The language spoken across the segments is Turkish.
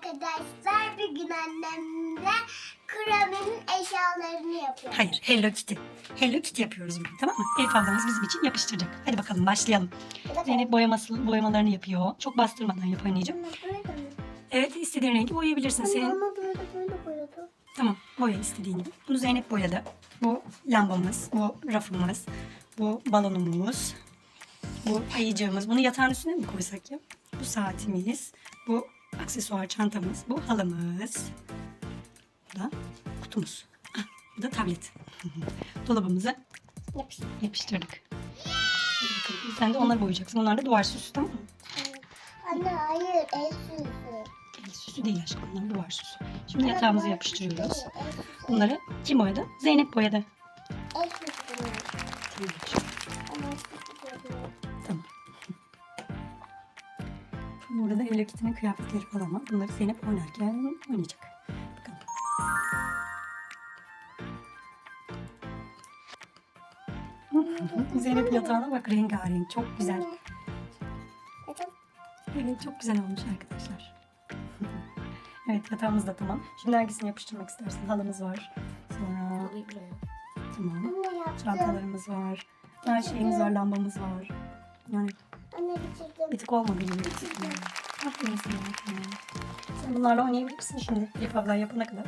arkadaşlar. Bir gün annemle Kraven'in eşyalarını yapıyor. Hayır Hello Kitty. Hello Kitty yapıyoruz bugün tamam mı? Elif ablamız bizim için yapıştıracak. Hadi bakalım başlayalım. Zeynep boyaması, boyamalarını yapıyor. Çok bastırmadan yap anneciğim. Evet istediğin rengi boyayabilirsin. Anne Senin ama böyle böyle boyadı. Tamam boya istediğin gibi. Bunu Zeynep boyadı. Bu lambamız, bu rafımız, bu balonumuz, bu ayıcığımız. Bunu yatağın üstüne mi koysak ya? Bu saatimiz, bu aksesuar çantamız, bu halımız. Bu da kutumuz. Ah, bu da tablet. Dolabımıza Yapıştır. yapıştırdık. Hadi. Sen de onları boyayacaksın. Onlar da duvar süsü tamam mı? Anne hayır el süsü. El süsü değil aşkım. Onlar duvar süsü. Şimdi yatağımızı yapıştırıyoruz. El süsü. Bunları kim boyadı? Zeynep boyadı. El süsü. Tamam. Burada da Hello Kitty'nin kıyafetleri falan var. Bunları Zeynep oynarken oynayacak. Bakalım. Zeynep yatağına bak rengarenk. Çok güzel. Evet çok güzel olmuş arkadaşlar. evet yatağımız da tamam. Şimdi hangisini yapıştırmak istersin? Halımız var. Sonra tamam. Çantalarımız var. Her şeyimiz var. Lambamız var. Yani Anne bitirdim. bir tık olmadı gibi. Aferin sana. Sen bunlarla oynayabilirsin şimdi. Elif abla yapana kadar.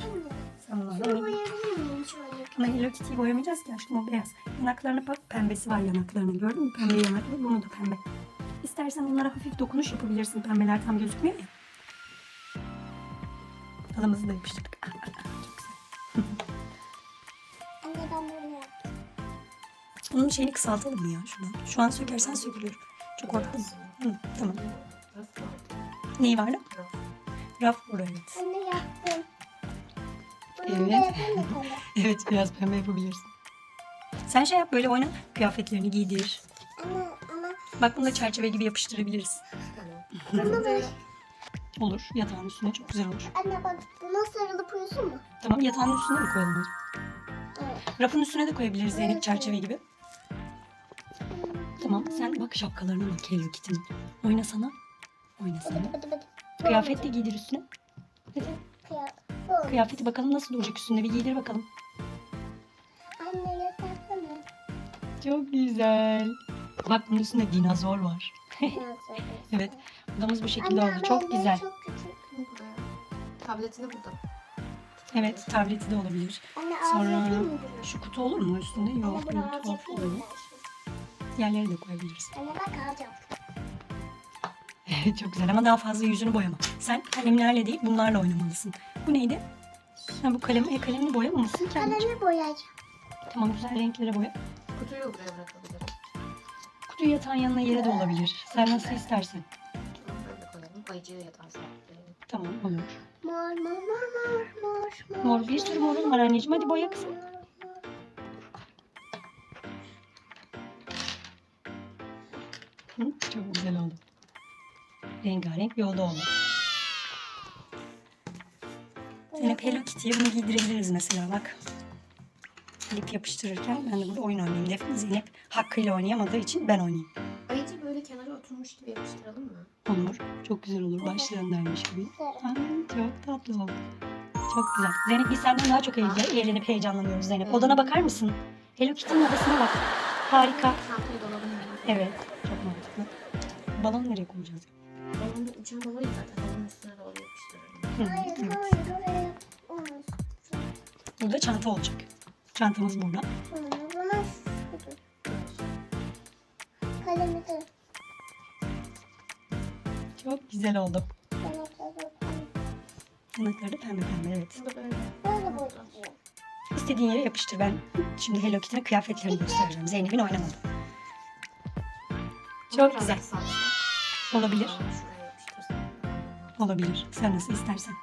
Sen bunlarla Şunu oynayabilirsin. boyayabilir miyim şöyle? Ama Hello Kitty'yi boyamayacağız ki aşkım o beyaz. Yanaklarına bak pembesi var yanaklarının gördün mü? Pembe yanaklı bunu da pembe. İstersen bunlara hafif dokunuş yapabilirsin. Pembeler tam gözükmüyor ya. Halımızı da yapıştırdık. Ah, ah, ah, Çok güzel. Anne ben bunu yaptım. Onun şeyini kısaltalım mı ya şuradan? Şu an sökersen sökülür. Mı? Hı, tamam. Neyi var lan? Raf buraya. Evet. Anne yaptım. Bunu Evet. yapayım mı evet biraz pembe yapabilirsin. Sen şey yap böyle oyna. Kıyafetlerini giydir. Anne ama Bak bunu da çerçeve gibi yapıştırabiliriz. bunu da Olur. Yatağın üstüne çok güzel olur. Anne bak buna sarılıp uyusun mu? Tamam yatağın üstüne de koyalım. Evet. Rafın üstüne de koyabiliriz Zeynep çerçeve gibi. Tamam sen bak şapkalarına bak Hello Kitty'nin. Oynasana. Oynasana. Kıyafet de giydir üstüne. Hadi. Kıyafeti bakalım nasıl duracak üstünde bir giydir bakalım. Anne yatarsana. Çok güzel. Bak bunun üstünde dinozor var. Evet. Odamız bu şekilde Anne, oldu. Çok güzel. Çok küçük. Tabletini burada. Evet tableti de olabilir. Anne Sonra- mı? Şu kutu olur mu üstünde? Yok. yapayım olur. mı? Yerleri de koyabiliriz. Anne bak. Evet çok güzel ama daha fazla yüzünü boyama. Sen kalemlerle değil bunlarla oynamalısın. Bu neydi? Ha, bu kalem, e, kalemini boyamamışsın ki. anneciğim. Kalemi boyayacağım. Tamam güzel renklere boya. Kutuyu buraya bırakabilirim. Kutuyu yatağın yanına yere de olabilir. Sen nasıl istersen. Yatağa sabitleyelim. Tamam olur. Mor mor mor mor mor Mor bir sürü morun var anneciğim. Hadi boya kızım. Hı, çok güzel oldu. Rengarenk bir oda oldu. Zeynep Hello Kitty'ye bunu giydirebiliriz mesela bak. Elif yapıştırırken ben de burada oyun oynayayım. Defne Zeynep hakkıyla oynayamadığı için ben oynayayım. Ayıcı böyle kenara oturmuş gibi yapıştıralım mı? Olur. Çok güzel olur. Başlayan dermiş gibi. Ay, çok tatlı oldu. Çok güzel. Zeynep biz senden daha çok eğlen- eğlenip heyecanlanıyoruz Zeynep. Odana bakar mısın? Hello Kitty'nin odasına bak. Harika. Evet. Çok. Balon nereye koyacağız? Balonun ucuna dolayı zaten. Balonun üstüne doğru yapıştırırım. Hı, Hayır evet. hayır oraya olmaz. Burada çanta olacak. Çantamız burada. Kalemi de. Çok güzel oldu. Yanakları da pembe pembe evet. Burada böyle. Böyle boyayacağım. İstediğin yere yapıştır. Ben şimdi Hello Kitty'nin kıyafetlerini göstereceğim. Zeynep'in oynamadı. Çok güzel. Olabilir. Olabilir. Sen nasıl istersen.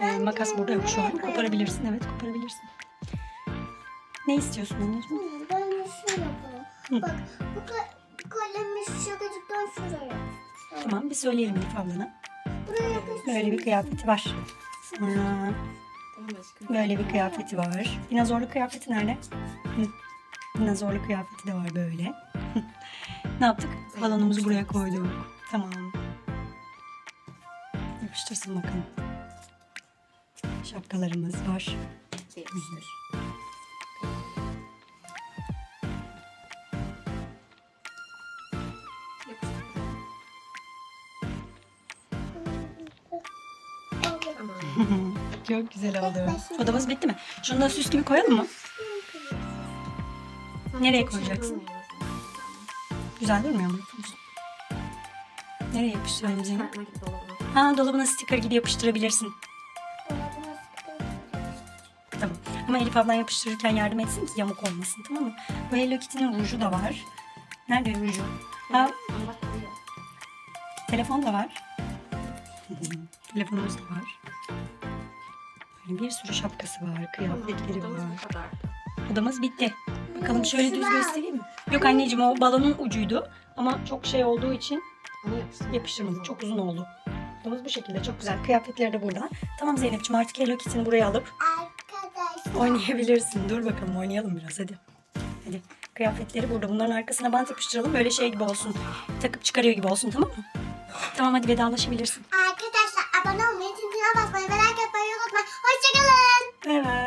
Ee, makas burada yok şu an. Koparabilirsin. Evet koparabilirsin. Ne istiyorsun anneciğim? Ben şöyle yapalım. Hı. Bak bu ka- kalemi şu şakacıktan şuraya. Tamam bir söyleyelim Elif ablana. Buraya. Böyle bir kıyafeti var. Sonra Tamam aşkım. böyle bir kıyafeti var. Dinozorlu kıyafeti nerede? Hı. Dinozorlu kıyafeti de var böyle. ne yaptık? Balonumuzu buraya koyduk. Tamam. Yapıştırsın bakalım. Şapkalarımız var. Yapıştır. Çok güzel oldu. Odamız bitti mi? Şunu da süs gibi koyalım mı? Nereye şey koyacaksın? Güzel durmuyor mu? Nereye yapıştıralım Zeynep? Ha dolabına sticker gibi yapıştırabilirsin. Tamam. Ama Elif ablan yapıştırırken yardım etsin ki yamuk olmasın tamam mı? Bu Hello Kitty'nin ruju da var. Nerede ruju? Ha, telefon da var. Telefonumuz da var. Böyle bir sürü şapkası var, kıyafetleri var. Odamız bitti. Bakalım şöyle düz göstereyim mi? Yok anneciğim o balonun ucuydu. Ama çok şey olduğu için hani yapıştırmadık. Çok uzun oldu. Kutumuz bu şekilde çok güzel. Kıyafetleri de burada. Tamam Zeynep'ciğim artık Hello Kitty'ni buraya alıp Arkadaşlar. oynayabilirsin. Dur bakalım oynayalım biraz hadi. Hadi. Kıyafetleri burada. Bunların arkasına bant yapıştıralım. Böyle şey gibi olsun. Takıp çıkarıyor gibi olsun tamam mı? Tamam hadi vedalaşabilirsin. Arkadaşlar abone olmayı, zincire basmayı ve like yapmayı unutmayın. Hoşçakalın. Evet.